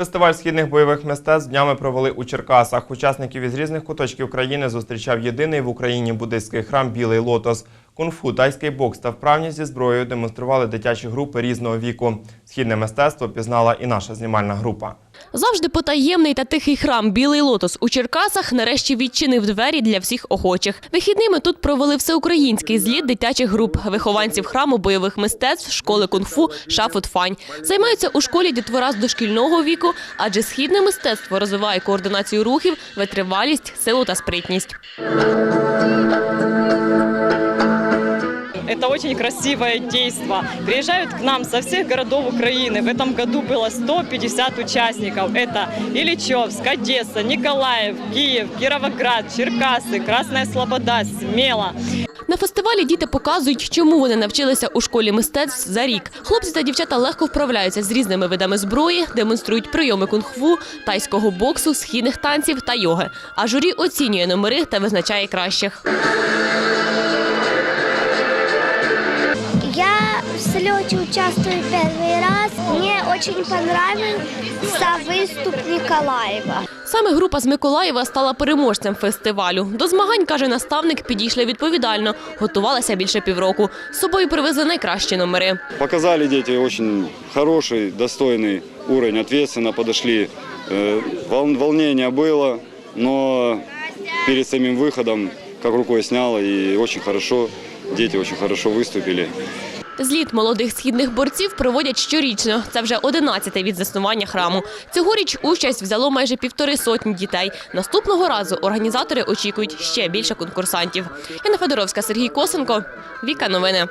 Фестиваль східних бойових мистецтв днями провели у Черкасах. Учасників із різних куточків країни зустрічав єдиний в Україні буддийський храм Білий Лотос. Кунг-фу, тайський бокс та вправність зі зброєю демонстрували дитячі групи різного віку. Східне мистецтво пізнала і наша знімальна група. Завжди потаємний та тихий храм Білий Лотос у Черкасах нарешті відчинив двері для всіх охочих. Вихідними тут провели всеукраїнський зліт дитячих груп вихованців храму бойових мистецтв школи кунг-фу Шафут Фань. Займаються у школі дітвора з дошкільного віку, адже східне мистецтво розвиває координацію рухів, витривалість, силу та спритність Это очень красивое действо. Приезжают к нам со всех городов Украины. В этом году было 150 участников. Это Ильичевск, Одесса, Николаев, Киев, Кировоград, Черкасы, Красная Слобода, Смело. На фестивалі діти показують, чому вони навчилися у школі мистецтв за рік. Хлопці та дівчата легко вправляються з різними видами зброї, демонструють прийоми кунг-фу, тайського боксу, східних танців та йоги. А журі оцінює номери та визначає кращих. Я в слете участвую первый раз. Мне очень понравился выступ Николаева. Саме група з Миколаєва стала переможцем фестивалю. До змагань, каже наставник, підійшли відповідально, готувалися більше півроку. З собою привезли найкращі номери. Показали дети очень хороший, достойный уровень, ответственно подошли. Э, вол- Волнение было, но перед самим выходом как рукой сняло и очень хорошо, дети очень хорошо выступили. Зліт молодих східних борців проводять щорічно. Це вже 11-й від заснування храму. Цьогоріч участь взяло майже півтори сотні дітей. Наступного разу організатори очікують ще більше конкурсантів. Яна Федоровська, Сергій Косенко. Віка новини.